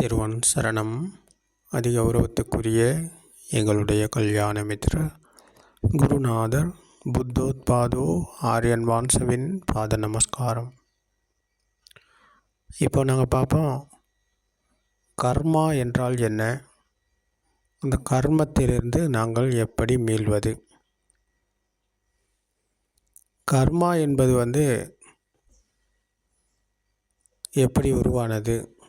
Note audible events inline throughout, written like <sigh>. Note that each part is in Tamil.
திருவன் சரணம். அதிக கௌரவத்துக்குரிய எங்களுடைய கல்யாண மித்ர குருநாதர் புத்தோத்பாதோ ஆரியன் வான்சவின் பாத நமஸ்காரம். இப்போ நாங்கள் பார்ப்போம் கர்மா என்றால் என்ன? அந்த கர்மத்திலிருந்து நாங்கள் எப்படி மீள்வது? கர்மா என்பது வந்து எப்படி உருவானது?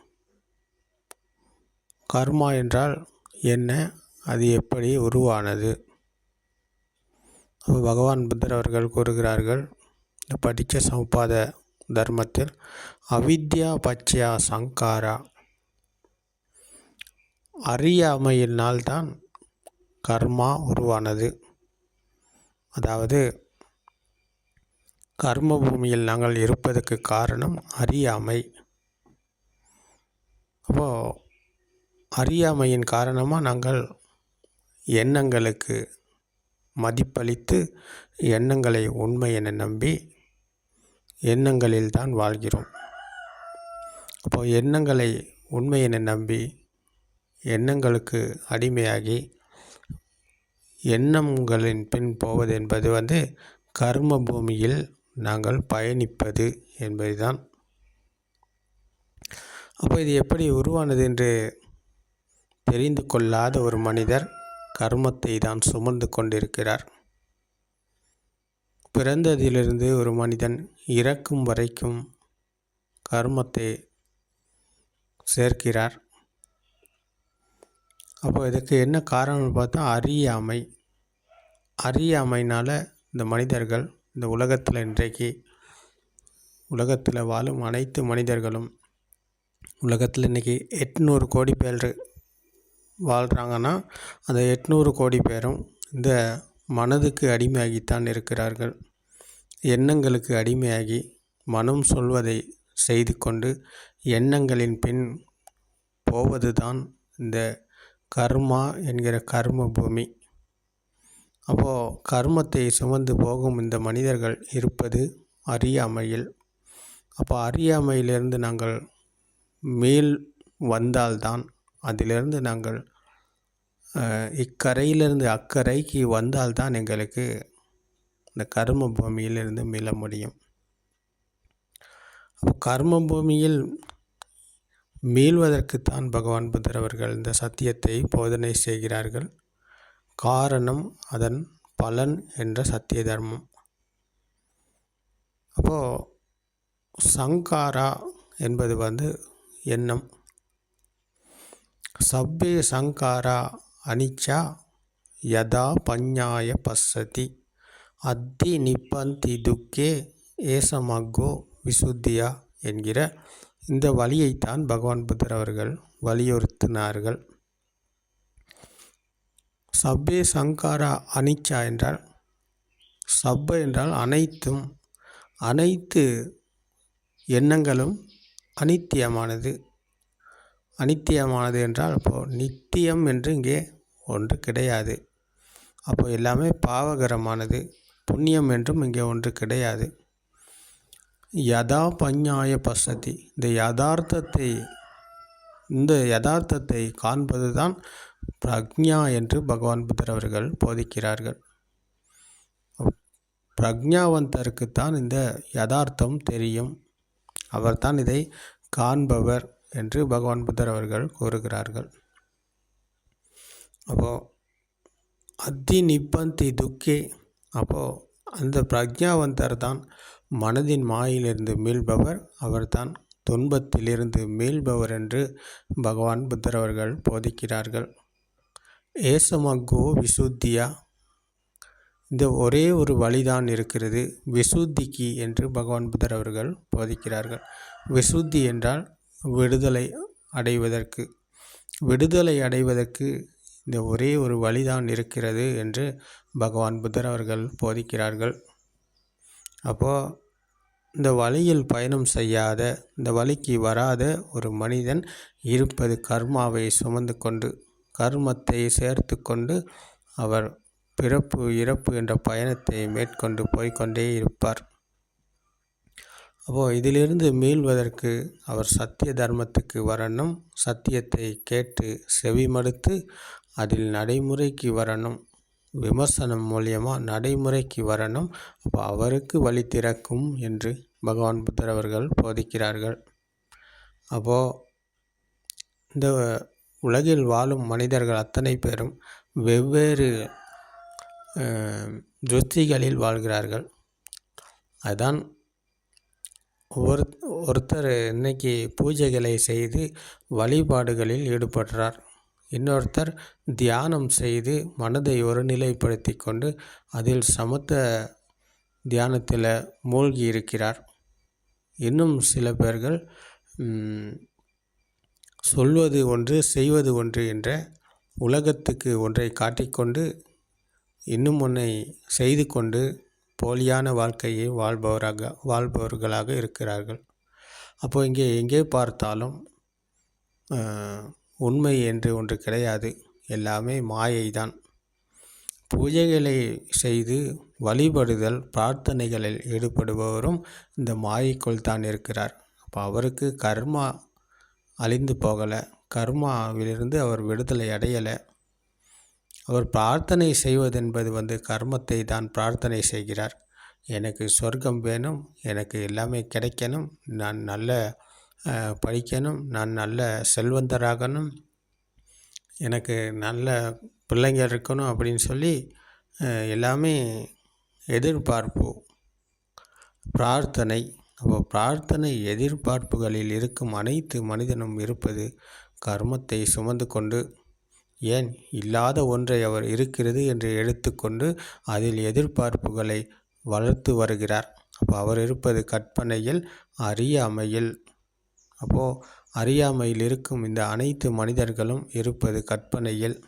கர்மா என்றால் என்ன? அது எப்படி உருவானது? பகவான் புத்தர் அவர்கள் கூறுகிறார்கள் படித்த சமுப்பாத தர்மத்தில் அவித்யா பச்சையா சங்காரா? அறியாமையினால்தான் கர்மா உருவானது. அதாவது கர்ம பூமியில் நாங்கள் இருப்பதற்கு காரணம் அறியாமை. அப்போது அறியாமையின் காரணமாக நாங்கள் எண்ணங்களுக்கு மதிப்பளித்து எண்ணங்களை உண்மை என நம்பி எண்ணங்களில் தான் வாழ்கிறோம். அப்போது எண்ணங்களை உண்மை என நம்பி எண்ணங்களுக்கு அடிமையாகி எண்ணங்களின் பின் போவது என்பது வந்து கர்ம பூமியில் நாங்கள் பயணிப்பது என்பதுதான். அப்போ இது எப்படி உருவானது என்று தெரிந்து கொள்ளாத ஒரு மனிதர் கர்மத்தை தான் சுமந்து கொண்டிருக்கிறார். பிறந்ததிலிருந்து ஒரு மனிதன் இறக்கும் வரைக்கும் கர்மத்தை சேர்க்கிறார். அப்போ இதுக்கு என்ன காரணம்னு பார்த்தா அறியாமை. அறியாமைனால் இந்த மனிதர்கள் இந்த உலகத்தில் இன்றைக்கு உலகத்தில் வாழும் அனைத்து மனிதர்களும் உலகத்தில் இன்றைக்கி எட்நூறு கோடி பேர் வாழ்கிறாங்கன்னா அந்த எட்நூறு கோடி பேரும் இந்த மனதுக்கு அடிமையாகித்தான் இருக்கிறார்கள். எண்ணங்களுக்கு அடிமையாகி மனம் சொல்வதை செய்து கொண்டு எண்ணங்களின் பின் போவது தான் இந்த கர்மா என்கிற கர்ம பூமி. அப்போது கர்மத்தை சுமந்து போகும் இந்த மனிதர்கள் இருப்பது அறியாமையில். அப்போ அறியாமையிலிருந்து நாங்கள் மேல் வந்தால்தான் அதிலிருந்து நாங்கள் இக்கரையிலிருந்து அக்கரைக்கு வந்தால்தான் எங்களுக்கு இந்த கர்ம பூமியிலிருந்து மீள முடியும். அப்போ கர்ம பூமியில் மீள்வதற்குத்தான் பகவான் புத்தர் அவர்கள் இந்த சத்தியத்தை போதனை செய்கிறார்கள். காரணம் அதன் பலன் என்ற சத்திய தர்மம். அப்போது சங்காரா என்பது வந்து எண்ணம். சப்பே சங்காரா அனிச்சா யதா பஞ்ஞாய பசதி அத்தி நிப்பந்தி துக்கே ஏசமக்கோ விசுத்தியா என்கிற இந்த வழியைத்தான் பகவான் புத்தர் அவர்கள் வலியுறுத்தினார்கள். சப்பே சங்காரா அனிச்சா என்றால் சப்ப என்றால் அனைத்தும் அனைத்து எண்ணங்களும் அனித்தியமானது. அனித்தியமானது என்றால் அப்போது நித்தியம் என்று இங்கே ஒன்று கிடையாது. அப்போ எல்லாமே பாவகரமானது புண்ணியம் என்றும் இங்கே ஒன்று கிடையாது. யதா பஞ்ஞாய பசதி இந்த யதார்த்தத்தை இந்த யதார்த்தத்தை காண்பது தான் பிரக்ஞா என்று பகவான் புத்தர் அவர்கள் போதிக்கிறார்கள். பிரக்ஞாவந்தருக்குத்தான் இந்த யதார்த்தம் தெரியும். அவர்தான் இதை காண்பவர். என்று பகவான் புத்தர் அவர்கள் கூறுகிறார்கள். அப்போது அத்தி நிப்பந்தி துக்கே. அப்போது அந்த பிரக்ஞாவந்தர் தான் மனதின் மாயிலிருந்து மீள்பவர் அவர்தான் துன்பத்திலிருந்து மீள்பவர் என்று பகவான் புத்தர் அவர்கள் போதிக்கிறார்கள். ஏசமக்கோ விசுத்தியா. இந்த ஒரே ஒரு வழிதான் இருக்கிறது விசுத்திக்கு என்று பகவான் புத்தர் அவர்கள் போதிக்கிறார்கள். விசுத்தி என்றால் விடுதலை அடைவதற்கு. விடுதலை அடைவதற்கு இந்த ஒரே ஒரு வழிதான் இருக்கிறது என்று பகவான் புத்தர் அவர்கள் போதிக்கிறார்கள். அப்போது இந்த வழியில் பயணம் செய்யாத இந்த வழிக்கு வராத ஒரு மனிதன் இருப்பது கர்மாவை சுமந்து கொண்டு கர்மத்தை சேர்த்து கொண்டு அவர் பிறப்பு இறப்பு என்ற பயணத்தை மேற்கொண்டு போய்கொண்டே இருப்பார். அப்போது இதிலிருந்து மீள்வதற்கு அவர் சத்திய தர்மத்துக்கு வரணும் சத்தியத்தை கேட்டு செவிமடுத்து அதில் நடைமுறைக்கு வரணும் விமர்சனம் மூலியமாக நடைமுறைக்கு வரணும். அப்போ அவருக்கு வழி திறக்கும் என்று பகவான் புத்தர் அவர்கள் போதிக்கிறார்கள். அப்போது இந்த உலகில் வாழும் மனிதர்கள் அத்தனை பேரும் வெவ்வேறு திருஷ்டிகளில் வாழ்கிறார்கள். அதுதான் ஒரு ஒருத்தர் இன்னைக்கு பூஜைகளை செய்து வழிபாடுகளில் ஈடுபடுறார். இன்னொருத்தர் தியானம் செய்து மனதை ஒருநிலைப்படுத்தி கொண்டு அதில் சமத்த தியானத்தில் மூழ்கி இருக்கிறார். இன்னும் சில பேர்கள் சொல்வது ஒன்று செய்வது ஒன்று என்ற உலகத்துக்கு ஒன்றை காட்டிக்கொண்டு இன்னும் ஒன்றை செய்து கொண்டு போலியான வாழ்க்கையை வாழ்பவராக வாழ்பவர்களாக இருக்கிறார்கள். அப்போது இங்கே எங்கே பார்த்தாலும் உண்மை என்று ஒன்று கிடையாது. எல்லாமே மாயை தான் பூஜைகளை செய்து வழிபடுதல் பிரார்த்தனைகளில் ஈடுபடுபவரும் இந்த மாயைக்குள் தான் இருக்கிறார். அப்போ அவருக்கு கர்மா அழிந்து போகலை. கர்மாவிலிருந்து அவர் விடுதலை அடையலை. அவர் பிரார்த்தனை செய்வதென்பது வந்து கர்மத்தை தான் பிரார்த்தனை செய்கிறார். எனக்கு சொர்க்கம் வேணும் எனக்கு எல்லாமே கிடைக்கணும் நான் நல்ல படிக்கணும் நான் நல்ல செல்வந்தராகணும் எனக்கு நல்ல பிள்ளைங்க இருக்கணும் அப்படின்னு சொல்லி எல்லாமே எதிர்பார்ப்பு. பிரார்த்தனை அப்போ பிரார்த்தனை எதிர்பார்ப்புகளில் இருக்கும் அனைத்து மனிதனும் இருப்பது கர்மத்தை சுமந்து கொண்டு ஏன் இல்லாத ஒன்றை அவர் இருக்கிறது என்று எடுத்துக்கொண்டு அதில் எதிர்பார்ப்புகளை வளர்த்து வருகிறார். அப்போ அவர் இருப்பது கற்பனையில் அறியாமையில். அப்போது அறியாமையில் இருக்கும் இந்த அனைத்து மனிதர்களும் இருப்பது கற்பனையில்.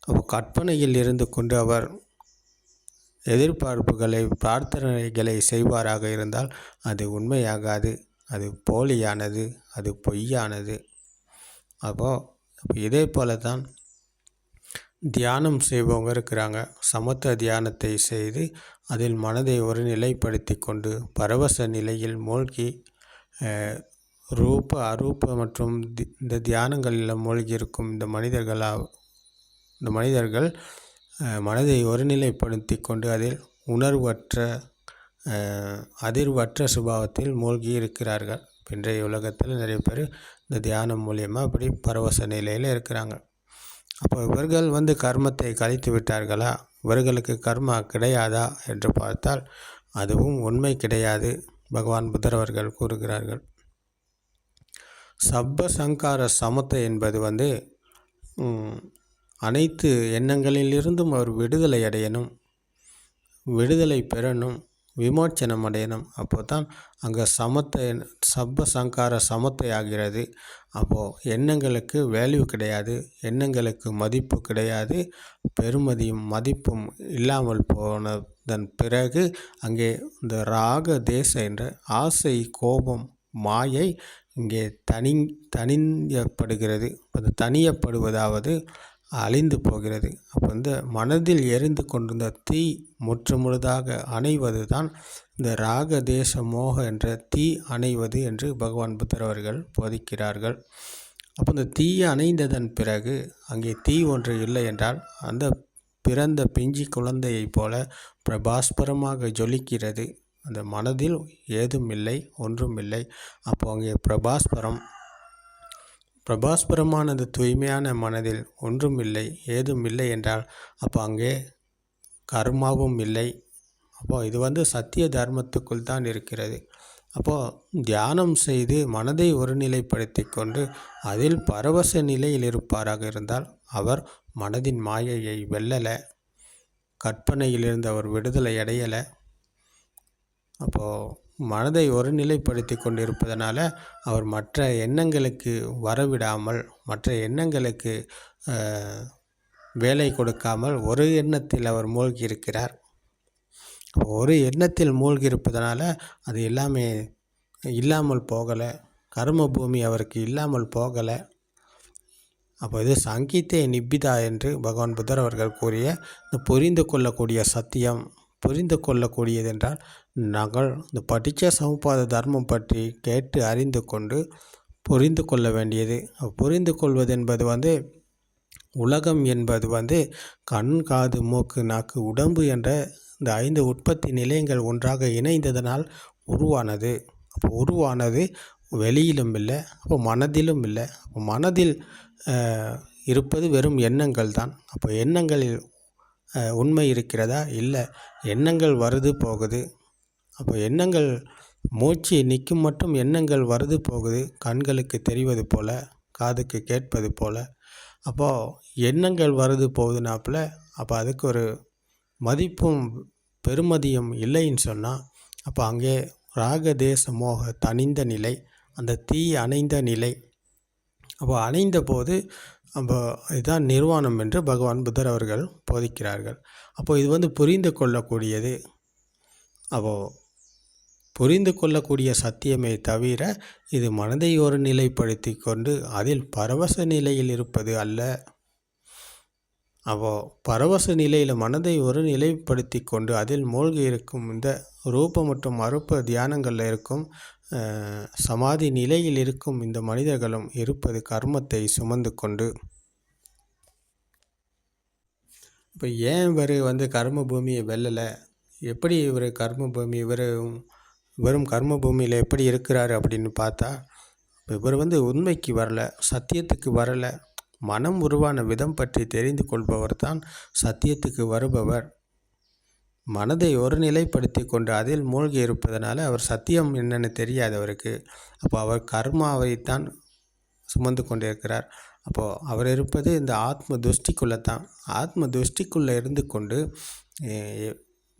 அப்போ கற்பனையில் இருந்து கொண்டு அவர் எதிர்பார்ப்புகளை பிரார்த்தனைகளை செய்வாராக இருந்தால் அது உண்மையாகாது அது போலியானது அது பொய்யானது. அப்போது இதே போல தான் தியானம் செய்பவங்க இருக்கிறாங்க. சமத்த தியானத்தை செய்து அதில் மனதை ஒரு நிலைப்படுத்தி கொண்டு பரவச நிலையில் மூழ்கி ரூப அரூப மற்றும் இந்த தியானங்களில் மூழ்கி இருக்கும் இந்த மனிதர்களாக இந்த மனிதர்கள் மனதை ஒருநிலைப்படுத்தி கொண்டு அதில் உணர்வற்ற அதிர்வற்ற சுபாவத்தில் மூழ்கி இருக்கிறார்கள் இன்றைய உலகத்தில் நிறைய பேர் இந்த தியானம் மூலயமா அப்படி பரவச நிலையில் இருக்கிறாங்க. அப்போ இவர்கள் வந்து கர்மத்தை கழித்து விட்டார்களா? இவர்களுக்கு கர்மா கிடையாதா என்று பார்த்தால் அதுவும் உண்மை கிடையாது பகவான் புத்தரவர்கள் கூறுகிறார்கள். சப்ப சங்கார சமத்தை என்பது வந்து அனைத்து எண்ணங்களிலிருந்தும் அவர் விடுதலை அடையணும் விடுதலை பெறணும் விமோச்சனம் அடையணும் அப்போ தான் அங்கே சமத்தை சப்ப சங்கார சமத்தை ஆகிறது. அப்போது எண்ணங்களுக்கு வேல்யூ கிடையாது எண்ணங்களுக்கு மதிப்பு கிடையாது பெருமதியும் மதிப்பும் இல்லாமல் போனதன் பிறகு அங்கே இந்த ராக தேச என்ற ஆசை கோபம் மாயை இங்கே தனி தனியப்படுகிறது. அது தனியப்படுவதாவது அழிந்து போகிறது. அப்போ வந்து மனதில் எரிந்து கொண்டிருந்த தீ முற்று முழுதாக அணைவது தான் இந்த ராக தேச மோக என்ற தீ அணைவது என்று பகவான் புத்தர் அவர்கள் போதிக்கிறார்கள். அப்போ இந்த தீ அணைந்ததன் பிறகு அங்கே தீ ஒன்று இல்லை என்றால் அந்த பிறந்த பிஞ்சி குழந்தையைப் போல பிரபாஸ்பரமாக ஜொலிக்கிறது. அந்த மனதில் ஏதும் இல்லை ஒன்றும் இல்லை. அப்போ அங்கே பிரபாஸ்பரம் பிரபாஸ்பரமானது தூய்மையான மனதில் ஒன்றும் இல்லை ஏதும் இல்லை என்றால் அப்போ அங்கே கர்மாவும் இல்லை. அப்போ இது வந்து சத்திய தர்மத்துக்குள் தான் இருக்கிறது. அப்போது தியானம் செய்து மனதை ஒருநிலைப்படுத்தி கொண்டு அதில் பரவச நிலையில் இருப்பாராக இருந்தால் அவர் மனதின் மாயையை வெல்லலை கற்பனையிலிருந்து அவர் விடுதலை அடையலை. அப்போது மனதை ஒருநிலைப்படுத்தி கொண்டிருப்பதனால் அவர் மற்ற எண்ணங்களுக்கு வரவிடாமல் மற்ற எண்ணங்களுக்கு வேலை கொடுக்காமல் ஒரு எண்ணத்தில் அவர் மூழ்கி இருக்கிறார் ஒரு எண்ணத்தில் மூழ்கி இருப்பதனால அது எல்லாமே இல்லாமல் போகலை. கர்ம பூமி அவருக்கு இல்லாமல் போகலை. அப்போ இது சங்கீத்தே நிப்பிதா என்று பகவான் புத்தர் அவர்கள் கூறிய இந்த புரிந்து கொள்ளக்கூடிய சத்தியம் புரிந்து கொள்ளக்கூடியது என்றால் நாங்கள் இந்த படித்த சமுப்பாத தர்மம் பற்றி கேட்டு அறிந்து கொண்டு புரிந்து கொள்ள வேண்டியது. புரிந்து கொள்வது என்பது வந்து உலகம் என்பது வந்து கண் காது மூக்கு நாக்கு உடம்பு என்ற இந்த ஐந்து உற்பத்தி நிலையங்கள் ஒன்றாக இணைந்ததனால் உருவானது. அப்போ உருவானது வெளியிலும் இல்லை அப்போ மனதிலும் இல்லை. அப்போ மனதில் இருப்பது வெறும் எண்ணங்கள் தான். அப்போ எண்ணங்களில் உண்மை இருக்கிறதா? இல்லை. எண்ணங்கள் வருது போகுது. அப்போ எண்ணங்கள் மூச்சு நிற்கும் மட்டும் எண்ணங்கள் வருது போகுது கண்களுக்கு தெரிவது போல் காதுக்கு கேட்பது போல். அப்போது எண்ணங்கள் வருது போகுதுனாப்புல அப்போ அதுக்கு ஒரு மதிப்பும் பெருமதியும் இல்லைன்னு சொன்னால் அப்போ அங்கே ராக தேச மோக தனிந்த நிலை அந்த தீ அணைந்த நிலை. அப்போ அணைந்த போது அப்போ இதுதான் நிர்வாணம் என்று பகவான் புத்தர் அவர்கள் போதிக்கிறார்கள். அப்போது இது வந்து புரிந்து கொள்ளக்கூடியது. அப்போது புரிந்து கொள்ளக்கூடிய சத்தியமே தவிர இது மனதை ஒரு நிலைப்படுத்தி கொண்டு அதில் பரவச நிலையில் இருப்பது அல்ல. அப்போ பரவச நிலையில் மனதை ஒரு நிலைப்படுத்தி கொண்டு அதில் மூழ்கி இருக்கும் இந்த ரூப மற்றும் அருப்ப தியானங்களில் இருக்கும் சமாதி நிலையில் இருக்கும் இந்த மனிதர்களும் இருப்பது கர்மத்தை சுமந்து கொண்டு. இப்போ ஏன் இவர் வந்து கர்ம பூமியை வெல்லலை? எப்படி இவர் கர்ம பூமி இவர் வெறும் கர்ம பூமியில் எப்படி இருக்கிறாரு அப்படின்னு பார்த்தா இவர் வந்து உண்மைக்கு வரல சத்தியத்துக்கு வரலை. மனம் உருவான விதம் பற்றி தெரிந்து கொள்பவர் தான் சத்தியத்துக்கு வருபவர். மனதை ஒரு நிலைப்படுத்தி கொண்டு அதில் மூழ்கி இருப்பதனால அவர் சத்தியம் என்னென்னு தெரியாது அவருக்கு. அப்போ அவர் கர்மாவைத்தான் சுமந்து கொண்டிருக்கிறார். அப்போது அவர் இருப்பது இந்த ஆத்ம துஷ்டிக்குள்ளே தான். ஆத்ம துஷ்டிக்குள்ளே இருந்து கொண்டு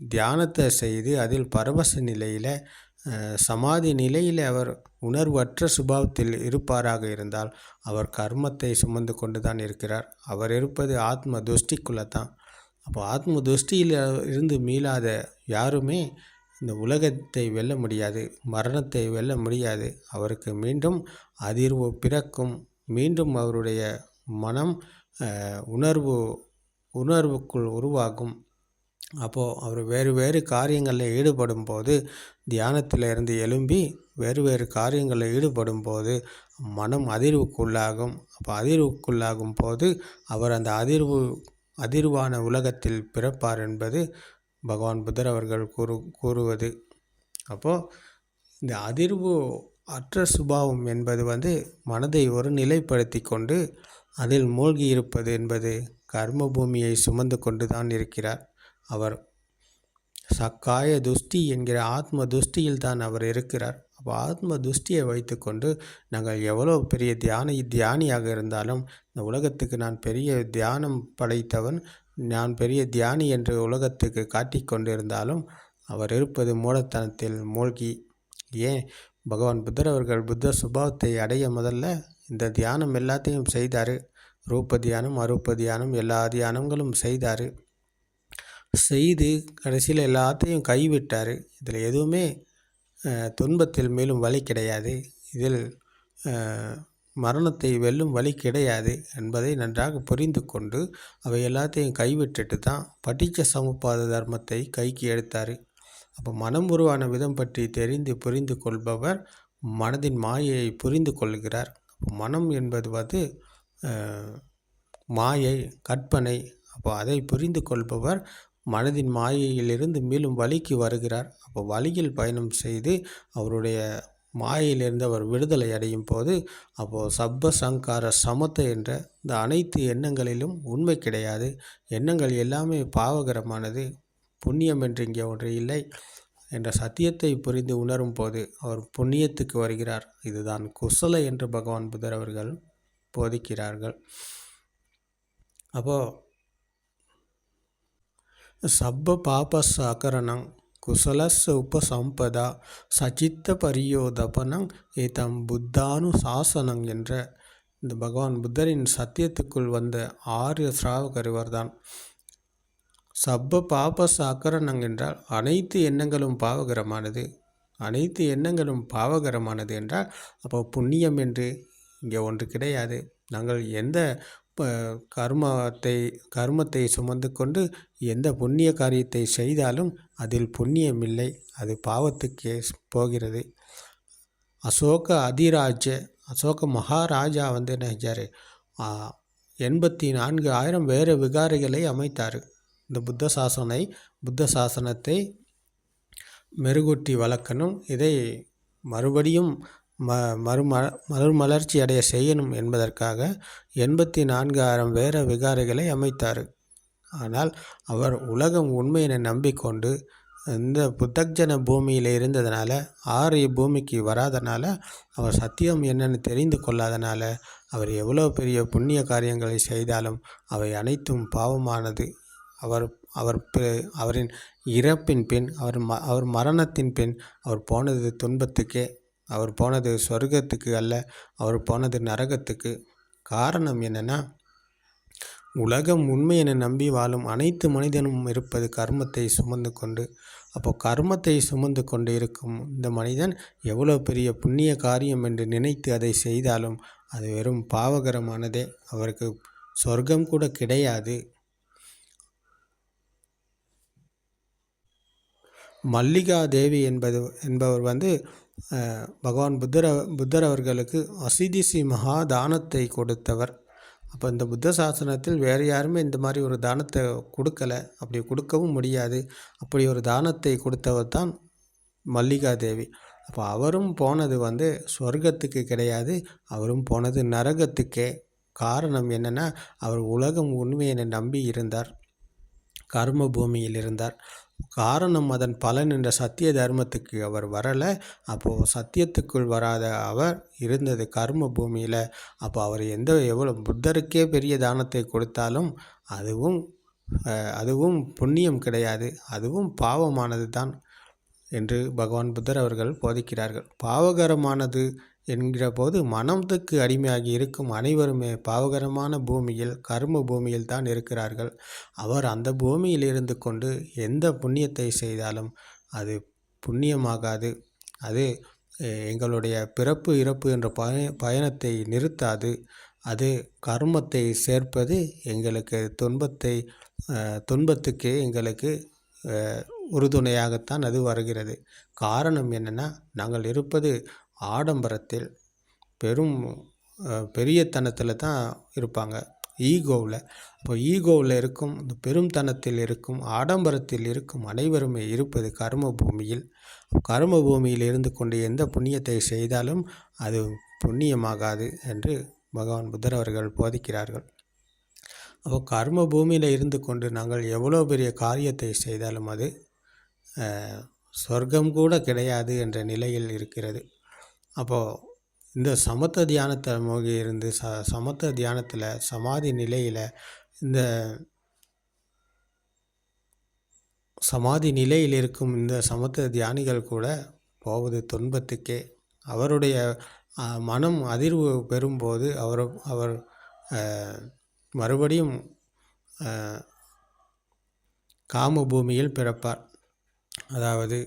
தியானத்தை செய்து அதில் பரவச நிலையில் சமாதி நிலையில் அவர் உணர்வற்ற சுபாவத்தில் இருப்பாராக இருந்தால் அவர் கர்மத்தை சுமந்து கொண்டு தான் இருக்கிறார். அவர் இருப்பது ஆத்ம துஷ்டிக்குள்ளே தான். அப்போ ஆத்ம துஷ்டியில் இருந்து மீளாத யாருமே இந்த உலகத்தை வெல்ல முடியாது மரணத்தை வெல்ல முடியாது. அவருக்கு மீண்டும் அதிர்வு பிறக்கும். மீண்டும் அவருடைய மனம் உணர்வு உணர்வுக்குள் உருவாகும். அப்போது அவர் வேறு வேறு காரியங்களில் ஈடுபடும் போது தியானத்தில் இருந்து எழும்பி வேறு வேறு காரியங்களில் ஈடுபடும் போது மனம் அதிர்வுக்குள்ளாகும். அப்போ அதிர்வுக்குள்ளாகும் போது அவர் அந்த அதிர்வு அதிர்வான உலகத்தில் பிறப்பார் என்பது பகவான் புத்தர் அவர்கள் கூறு கூறுவது. அப்போது இந்த அதிர்வு அற்ற சுபாவம் என்பது வந்து மனதை ஒரு நிலைப்படுத்தி கொண்டு அதில் மூழ்கி இருப்பது என்பது கர்ம பூமியை சுமந்து கொண்டு தான் இருக்கிறார். அவர் சக்காய துஷ்டி என்கிற ஆத்ம துஷ்டியில் தான் அவர் இருக்கிறார். அப்போ ஆத்ம துஷ்டியை வைத்துக்கொண்டு நாங்கள் எவ்வளோ பெரிய தியான தியானியாக இருந்தாலும் இந்த உலகத்துக்கு நான் பெரிய தியானம் படைத்தவன் நான் பெரிய தியானி என்று உலகத்துக்கு காட்டிக்கொண்டிருந்தாலும் அவர் இருப்பது மூலத்தனத்தில் மூழ்கி. ஏன்? பகவான் புத்தர் அவர்கள் புத்த சுபாவத்தை அடைய முதல்ல இந்த தியானம் எல்லாத்தையும் செய்தார். ரூப தியானம் அரூப தியானம் எல்லா தியானங்களும் செய்தார். செய்து கடைசியில் எல்லாத்தையும் கைவிட்டார். இதில் எதுவுமே துன்பத்தில் மேலும் வழி கிடையாது. இதில் மரணத்தை வெல்லும் வழி கிடையாது என்பதை நன்றாக புரிந்து கொண்டு அவை எல்லாத்தையும் கைவிட்டுட்டு தான் படித்த சமுப்பாத தர்மத்தை கைக்கு எடுத்தார். அப்போ மனம் உருவான விதம் பற்றி தெரிந்து புரிந்து கொள்பவர் மனதின் மாயையை புரிந்து கொள்கிறார். மனம் என்பது வந்து மாயை கற்பனை. அப்போ அதை புரிந்து கொள்பவர் மனதின் மாயையிலிருந்து மீளும் வழிக்கு வருகிறார். அப்போ வழியில் பயணம் செய்து அவருடைய மாயையிலிருந்து அவர் விடுதலை அடையும் போது அப்போது சப்ப சங்கார சமத்தை என்ற இந்த அனைத்து எண்ணங்களிலும் உண்மை கிடையாது. எண்ணங்கள் எல்லாமே பாவகரமானது. புண்ணியம் என்று இங்கே ஒன்று இல்லை என்ற சத்தியத்தை புரிந்து உணரும் போது அவர் புண்ணியத்துக்கு வருகிறார். இதுதான் குசல என்று பகவான் புதர் அவர்கள் போதிக்கிறார்கள். அப்போது சப்ப பாபஸ் அகரணம் குசலஸ் உபசம்பதா சச்சித்த பரியோதபனம் ஏதம் புத்தானு சாசனம் என்ற இந்த பகவான் புத்தரின் சத்தியத்துக்குள் வந்த ஆரிய சிராவகர் இவர்தான். சப்ப பாபஸ் அகரணம் என்றால் அனைத்து எண்ணங்களும் பாவகரமானது. அனைத்து எண்ணங்களும் பாவகரமானது என்றால் அப்போ புண்ணியம் என்று இங்கே ஒன்று கிடையாது. நாங்கள் எந்த இப்போ கர்மத்தை கர்மத்தை சுமந்து கொண்டு எந்த புண்ணிய காரியத்தை செய்தாலும் அதில் புண்ணியம் இல்லை. அது பாவத்துக்கே போகிறது. அசோக அதிராஜ அசோக மகாராஜா வந்து என்ன செஞ்சார்? எண்பத்தி நான்கு ஆயிரம் வேறு விகாரிகளை அமைத்தார். இந்த புத்த சாசனை புத்த சாசனத்தை மெருகூட்டி வளர்க்கணும். இதை மறுபடியும் ம மறும மறுமலர்ச்சி அடைய செய்யணும் என்பதற்காக எண்பத்தி நான்கு ஆயிரம் வேற விகாரிகளை அமைத்தார். ஆனால் அவர் உலகம் உண்மையினை நம்பிக்கொண்டு இந்த புத்தக்ஜன பூமியில் இருந்ததுனால ஆறு பூமிக்கு வராதனால அவர் சத்தியம் என்னன்னு தெரிந்து கொள்ளாதனால அவர் எவ்வளோ பெரிய புண்ணிய காரியங்களை செய்தாலும் அவை அனைத்தும் பாவமானது. அவர் அவர் அவரின் இறப்பின் பின் அவர் ம அவர் மரணத்தின் பின் அவர் போனது துன்பத்துக்கே. அவர் போனது சொர்க்கத்துக்கு அல்ல அவர் போனது நரகத்துக்கு. காரணம் என்னென்னா உலகம் உண்மை என நம்பி வாழும் அனைத்து மனிதனும் இருப்பது கர்மத்தை சுமந்து கொண்டு. அப்போ கர்மத்தை சுமந்து கொண்டு இருக்கும் இந்த மனிதன் எவ்வளோ பெரிய புண்ணிய காரியம் என்று நினைத்து அதை செய்தாலும் அது வெறும் பாவகரமானதே. அவருக்கு சொர்க்கம் கூட கிடையாது. மல்லிகா தேவி என்பது என்பவர் வந்து பகவான் புத்தர் புத்தர் அவர்களுக்கு அசிதிசி மகா தானத்தை கொடுத்தவர். அப்போ இந்த புத்த சாசனத்தில் வேறு யாருமே இந்த மாதிரி ஒரு தானத்தை கொடுக்கலை. அப்படி கொடுக்கவும் முடியாது. அப்படி ஒரு தானத்தை கொடுத்தவர் தான் மல்லிகா தேவி அப்போ அவரும் போனது வந்து சொர்க்கத்துக்கு கிடையாது. அவரும் போனது நரகத்துக்கே. காரணம் என்னென்னா அவர் உலகம் உண்மையை நம்பி இருந்தார். கர்ம பூமியில் இருந்தார். காரணம் அதன் பலன் என்ற சத்திய தர்மத்துக்கு அவர் வரலை. அப்போது சத்தியத்துக்குள் வராத அவர் இருந்தது கர்ம பூமியில். அப்போ அவர் எந்த எவ்வளோ புத்தருக்கே பெரிய தானத்தை கொடுத்தாலும் அதுவும் அதுவும் புண்ணியம் கிடையாது. அதுவும் பாவமானது தான் என்று பகவான் புத்தர் அவர்கள் போதிக்கிறார்கள். பாவகரமானது என்கிற போது மனத்துக்கு அடிமையாகி இருக்கும் அனைவருமே பாவகரமான பூமியில் கர்ம பூமியில் தான் இருக்கிறார்கள். அவர் அந்த பூமியில் இருந்து கொண்டு எந்த புண்ணியத்தை செய்தாலும் அது புண்ணியமாகாது. அது எங்களுடைய பிறப்பு இறப்பு என்ற பய பயணத்தை நிறுத்தாது. அது கர்மத்தை சேர்ப்பது எங்களுக்கு துன்பத்தை துன்பத்துக்கே எங்களுக்கு உறுதுணையாகத்தான் அது வருகிறது. காரணம் என்னென்னா நாங்கள் இருப்பது ஆடம்பரத்தில் பெரும் பெரியத்தனத்தில் தான் இருப்பாங்க. ஈகோவில். இப்போ ஈகோவில் இருக்கும் இந்த பெரும்தனத்தில் இருக்கும் ஆடம்பரத்தில் இருக்கும் அனைவருமே இருப்பது கர்ம பூமியில் கர்ம பூமியில் இருந்து கொண்டு எந்த புண்ணியத்தை செய்தாலும் அது புண்ணியமாகாது என்று பகவான் புத்தர் அவர்கள் போதிக்கிறார்கள். அப்போ கர்ம பூமியில் இருந்து கொண்டு நாங்கள் எவ்வளோ பெரிய காரியத்தை செய்தாலும் அது சொர்க்கம் கூட கிடையாது என்ற நிலையில் இருக்கிறது. அப்போது இந்த சமத்த தியானத்தை மூழ்கி இருந்து ச சமத்த தியானத்தில் சமாதி நிலையில் இந்த சமாதி நிலையில் இருக்கும் இந்த சமத்த தியானிகள் கூட போவது துன்பத்துக்கே. அவருடைய மனம் அதிர்வு பெறும்போது அவர் அவர் மறுபடியும் காம பூமியில் பிறப்பார். அதாவது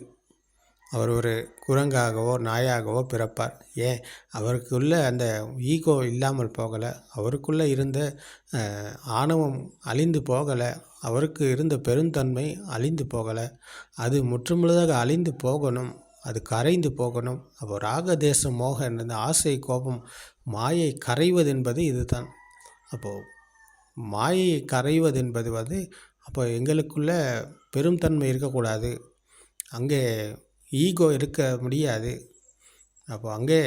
அவர் ஒரு குரங்காகவோ நாயாகவோ பிறப்பார். ஏன்? அவருக்குள்ளே அந்த ஈகோ இல்லாமல் போகலை. அவருக்குள்ளே இருந்த ஆணவம் அழிந்து போகலை. அவருக்கு இருந்த பெருந்தன்மை அழிந்து போகலை. அது முற்றுமுழுதாக அழிந்து போகணும். அது கரைந்து போகணும். அப்போ தேசம் மோக இந்த ஆசை கோபம் மாயை கரைவது என்பது இதுதான். அப்போது மாயை கரைவது என்பது வந்து அப்போ எங்களுக்குள்ள பெருந்தன்மை இருக்கக்கூடாது. அங்கே ஈகோ இருக்க முடியாது. அப்போ அங்கே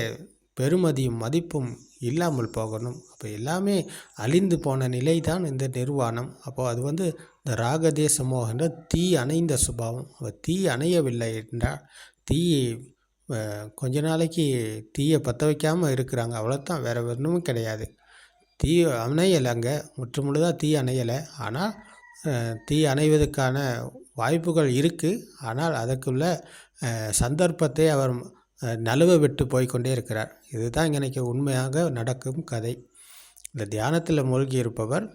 பெருமதியும் மதிப்பும் இல்லாமல் போகணும். அப்போ எல்லாமே அழிந்து போன நிலை தான் இந்த நிர்வாணம். அப்போது அது வந்து இந்த ராகதேசமோ என்ற தீ அணைந்த சுபாவம். அப்போ தீ அணையவில்லை என்றால் தீ கொஞ்ச நாளைக்கு தீயை பற்ற வைக்காமல் இருக்கிறாங்க. அவ்வளோதான் வேறு ஒன்றும் கிடையாது. தீ அணையலை அங்கே முற்றுமுழுதாக தீ அணையலை. ஆனால் தீ அணைவதற்கான வாய்ப்புகள் இருக்குது ஆனால் அதற்குள்ள சந்தர்ப்பத்தை அவர் நழுவ விட்டு போய்கொண்டே இருக்கிறார். இதுதான் இன்றைக்கி உண்மையாக நடக்கும் கதை. இந்த தியானத்தில் மூழ்கி இருப்பவர்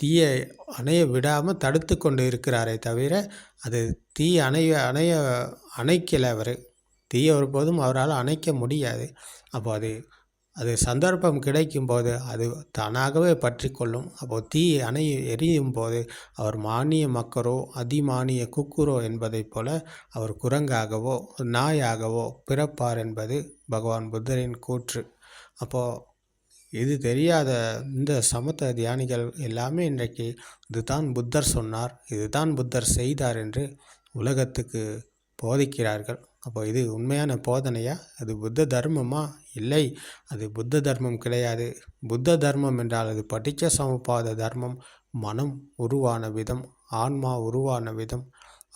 தீயை அணைய விடாமல் தடுத்து கொண்டு இருக்கிறாரே தவிர அது தீ அணைய அணைய அணைக்கலை அவர். தீயை ஒருபோதும் அவரால் அணைக்க முடியாது. அப்போ அது அது சந்தர்ப்பம் கிடைக்கும்போது அது தானாகவே பற்றி கொள்ளும் அப்போது தீ அணை எரியும் போது அவர் மானிய மக்கரோ அதிமானிய குக்குரோ என்பதைப் போல அவர் குரங்காகவோ நாயாகவோ பிறப்பார் என்பது பகவான் புத்தரின் கூற்று. அப்போது இது தெரியாத இந்த சமத்த தியானிகள் எல்லாமே இன்றைக்கு இதுதான் புத்தர் சொன்னார் இதுதான் புத்தர் செய்தார் என்று உலகத்துக்கு போதிக்கிறார்கள். அப்போ இது உண்மையான போதனையா? அது புத்த தர்மமா? இல்லை. அது புத்த தர்மம் கிடையாது. புத்த தர்மம் என்றால் அது படித்த சமபாத தர்மம். மனம் உருவான விதம் ஆன்மா உருவான விதம்.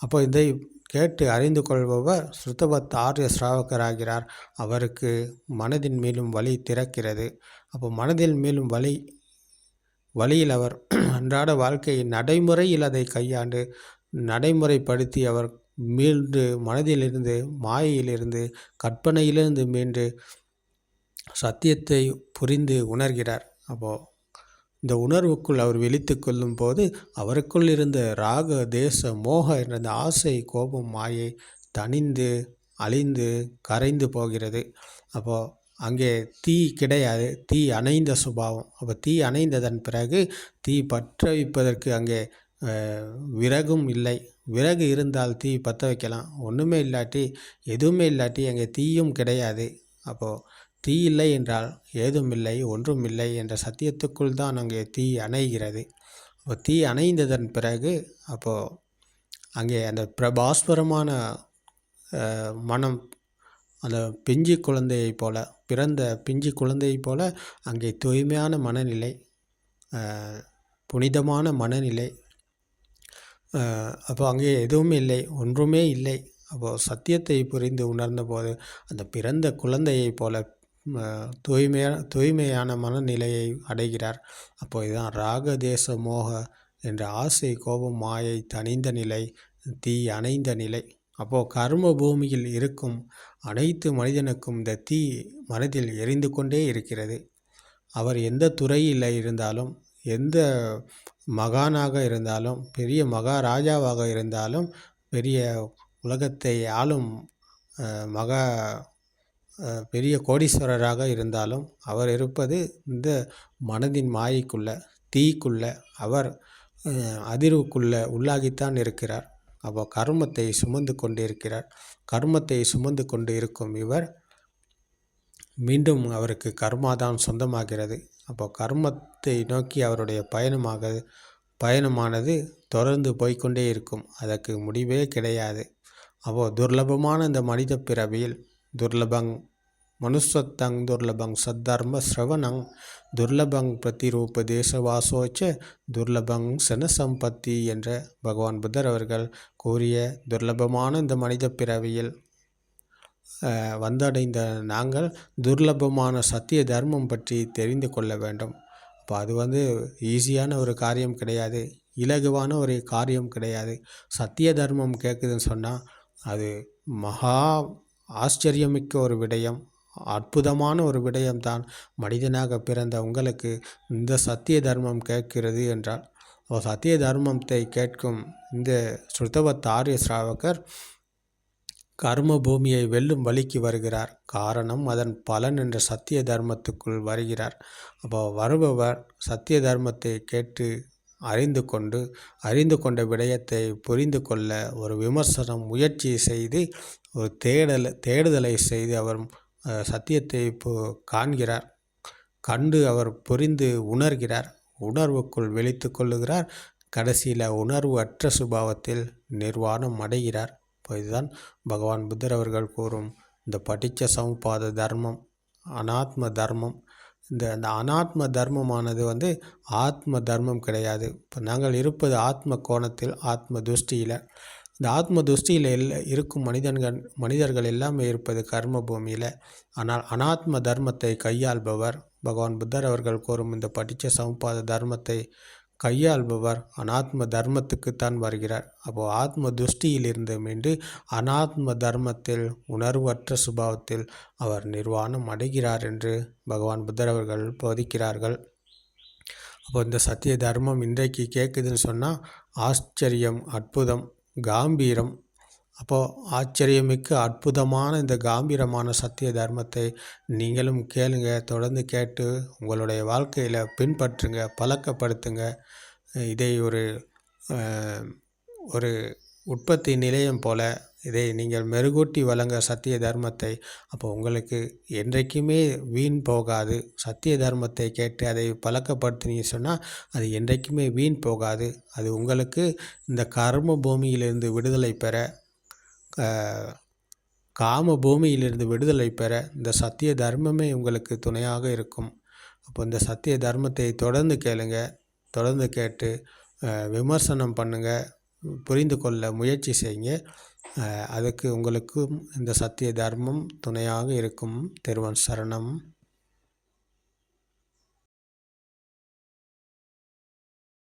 அப்போ இதை கேட்டு அறிந்து கொள்பவர் சுத்தபத் ஆரிய சிராவகராகிறார் அவருக்கு மனதின் மேலும் வழி திறக்கிறது. அப்போ மனதில் மேலும் வழி வழியில் அவர் <clears throat> அன்றாட வாழ்க்கையை நடைமுறையில் அதை கையாண்டு நடைமுறைப்படுத்தி அவர் மீண்டு மனதிலிருந்து மாயையிலிருந்து கற்பனையிலிருந்து மீண்டு சத்தியத்தை புரிந்து உணர்கிறார். அப்போது இந்த உணர்வுக்குள் அவர் வெளித்து கொள்ளும் போது அவருக்குள் இருந்த ராக தேச மோக என்ற ஆசை கோபம் மாயை தணிந்து அழிந்து கரைந்து போகிறது. அப்போது அங்கே தீ கிடையாது. தீ அணைந்த சுபாவம். அப்போ தீ அணைந்ததன் பிறகு தீ பற்ற வைப்பதற்கு அங்கே விறகும் இல்லை. விறகு இருந்தால் தீ பற்ற வைக்கலாம். ஒன்றுமே இல்லாட்டி எதுவுமே இல்லாட்டி அங்கே தீயும் கிடையாது. அப்போது தீ இல்லை என்றால் ஏதும் இல்லை ஒன்றும் இல்லை என்ற சத்தியத்துக்குள் தான் அங்கே தீ அணைகிறது. அப்போ தீ அணைந்ததன் பிறகு அப்போது அங்கே அந்த பிரபாஸ்வரமான மனம் அந்த பிஞ்சு குழந்தையைப் போல பிறந்த பிஞ்சு குழந்தையைப் போல அங்கே தூய்மையான மனநிலை புனிதமான மனநிலை அப்போ அங்கே எதுவுமே இல்லை ஒன்றுமே இல்லை. அப்போது சத்தியத்தை புரிந்து உணர்ந்த போது அந்த பிறந்த குழந்தையைப் போல தூய்மையான தூய்மையான மனநிலையை அடைகிறார். அப்போது தான் ராக தேச மோக என்ற ஆசை கோபம் மாயை தனிந்த நிலை தீ அணைந்த நிலை. அப்போது கர்ம பூமியில் இருக்கும் அனைத்து மனிதனுக்கும் இந்த தீ மனதில் எரிந்து கொண்டே இருக்கிறது. அவர் எந்த துறையில் இருந்தாலும் எந்த மகானாக இருந்தாலும் பெரிய மகாராஜாவாக இருந்தாலும் பெரிய உலகத்தை ஆளும் மகா பெரிய கோடீஸ்வரராக இருந்தாலும் அவர் இருப்பது இந்த மனதின் மாயைக்குள்ள தீக்குள்ள அவர் அதிர்வுக்குள்ளே உள்ளாகித்தான் இருக்கிறார். அப்போ கர்மத்தை சுமந்து கொண்டு இருக்கிறார் கர்மத்தை சுமந்து கொண்டு இருக்கும் இவர் மீண்டும் அவருக்கு கர்மாதான் சொந்தமாகிறது. அப்போ கர்மத்தை நோக்கி அவருடைய பயணமாக பயணமானது தொடர்ந்து போய்கொண்டே இருக்கும். அதற்கு முடிவே கிடையாது. அப்போது துர்லபமான இந்த மனித பிறவியில் துர்லபங் மனுஷத்தங் துர்லபங் சத்தர்ம ஸ்ரவணங் துர்லபங் பிரதிரூப தேசவாசோச்ச துர்லபங் சனசம்பத்தி என்ற பகவான் புத்தர் அவர்கள் கூறிய துர்லபமான இந்த மனித பிறவியில் வந்தடைந்த நாங்கள் துர்லபமான சத்திய தர்மம் பற்றி தெரிந்து கொள்ள வேண்டும். அப்போ அது வந்து ஈஸியான ஒரு காரியம் கிடையாது இலகுவான ஒரு காரியம் கிடையாது. சத்திய தர்மம் கேட்குதுன்னு சொன்னால் அது மகா ஆச்சரியமிக்க ஒரு விடயம். அற்புதமான ஒரு விடயம்தான் மனிதனாக பிறந்த உங்களுக்கு இந்த சத்திய தர்மம் கேட்கிறது என்றால் சத்திய தர்மத்தை கேட்கும் இந்த சுத்தவத் ஆரிய ஸ்ராவகர் கர்ம பூமியை வெல்லும் வழிக்கு வருகிறார். காரணம் அதன் பலன் என்ற சத்திய தர்மத்துக்குள் வருகிறார். அப்போ வருபவர் சத்திய தர்மத்தை கேட்டு அறிந்து கொண்டு அறிந்து கொண்ட விடயத்தை புரிந்து கொள்ள ஒரு விமர்சனம் முயற்சி செய்து ஒரு தேடல் தேடுதலை செய்து அவர் சத்தியத்தை காண்கிறார். கண்டு அவர் புரிந்து உணர்கிறார். உணர்வுக்குள் வெளித்து கொள்ளுகிறார். கடைசியில் உணர்வு அற்ற சுபாவத்தில் நிர்வாணம் அடைகிறார். இப்போ இதுதான் பகவான் புத்தர் அவர்கள் கூறும் இந்த படித்த சமுபாத தர்மம் அனாத்ம தர்மம். இந்த அந்த அனாத்ம தர்மமானது வந்து ஆத்ம தர்மம் கிடையாது. இப்போ நாங்கள் இருப்பது ஆத்ம கோணத்தில் ஆத்ம துஷ்டியில். இந்த ஆத்ம துஷ்டியில் எல்ல இருக்கும் மனிதன்கள் மனிதர்கள் எல்லாமே இருப்பது கர்ம பூமியில் ஆனால் அனாத்ம தர்மத்தை கையாள்பவர் பகவான் புத்தர் அவர்கள் கூறும் இந்த படித்த சமபாத தர்மத்தை கையாள்பவர் அனாத்ம தர்மத்துக்குத்தான் வருகிறார். அப்போது ஆத்ம துஷ்டியிலிருந்து மீண்டு அனாத்ம தர்மத்தில் உணர்வற்ற சுபாவத்தில் அவர் நிர்வாணம் அடைகிறார் என்று பகவான் புத்தர் அவர்கள் போதிக்கிறார்கள். அப்போ இந்த சத்திய தர்மம் இன்றைக்கு கேட்குதுன்னு சொன்னால் ஆச்சரியம் அற்புதம். காம்பீரம். அப்போது ஆச்சரியமிக்க அற்புதமான இந்த காம்பீரமான சத்திய தர்மத்தை நீங்களும் கேளுங்க தொடர்ந்து கேட்டு உங்களுடைய வாழ்க்கையில் பின்பற்றுங்க பழக்கப்படுத்துங்க. இதை ஒரு ஒரு உற்பத்தி நிலையம் போல இதை நீங்கள் மெருகூட்டி வழங்க சத்திய தர்மத்தை அப்போ உங்களுக்கு என்றைக்குமே வீண் போகாது. சத்திய தர்மத்தை கேட்டு அதை பழக்கப்படுத்தினீங்க சொன்னால் அது என்றைக்குமே வீண் போகாது. அது உங்களுக்கு இந்த கர்ம பூமியிலிருந்து விடுதலை பெற காம பூமியிலிருந்து விடுதலை பெற இந்த சத்திய தர்மமே உங்களுக்கு துணையாக இருக்கும். அப்போ இந்த சத்திய தர்மத்தை தொடர்ந்து கேளுங்க தொடர்ந்து கேட்டு விமர்சனம் பண்ணுங்கள் புரிந்து கொள்ள முயற்சி செய்யுங்க. அதுக்கு உங்களுக்கும் இந்த சத்திய தர்மம் துணையாக இருக்கும். திருவன் சரணம்.